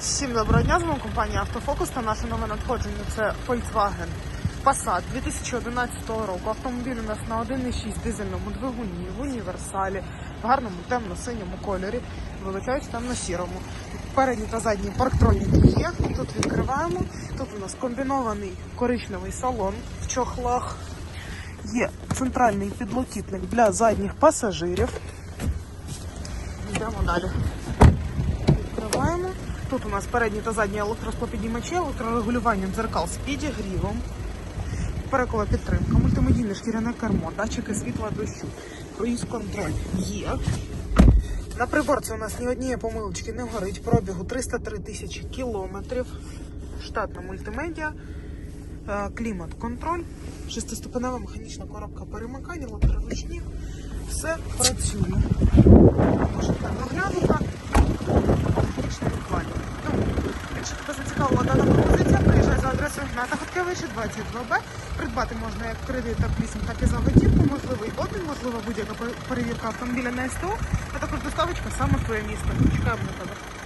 Всім доброго дня, з вами компанія Автофокус та наше нове надходження це Volkswagen Passat 2011 року. Автомобіль у нас на 1,6 дизельному двигуні, в універсалі, в гарному темно-синьому кольорі, вибачаюсь темно-сірому. Передні та задні парктроніки є. Тут відкриваємо. Тут у нас комбінований коричневий салон в чохлах. Є центральний підлокітник для задніх пасажирів. Йдемо далі. Відкриваємо. Тут у нас передні та задні електросклопідіймачі, електрорегулювання дзеркал з підігрівом, перекова підтримка, мультимедійне шкіряне кермо, датчики світла дощу, круїз контроль є. На приборці у нас ні однієї помилочки не горить. Пробігу 303 тисячі кілометрів. Штатна мультимедіа, е, клімат-контроль, шестиступенева механічна коробка перемикання, електроручні. Все працює. Зацікавила дана пропозиція, приїжджає за адресою Гната Хоткевича 22Б. Придбати можна як кредит, так лісом, так і за готівку, можливий обмін, можлива будь-яка перевірка автомобіля на СТО, а також доставочка саме в твоє місто. Чекаємо на тебе.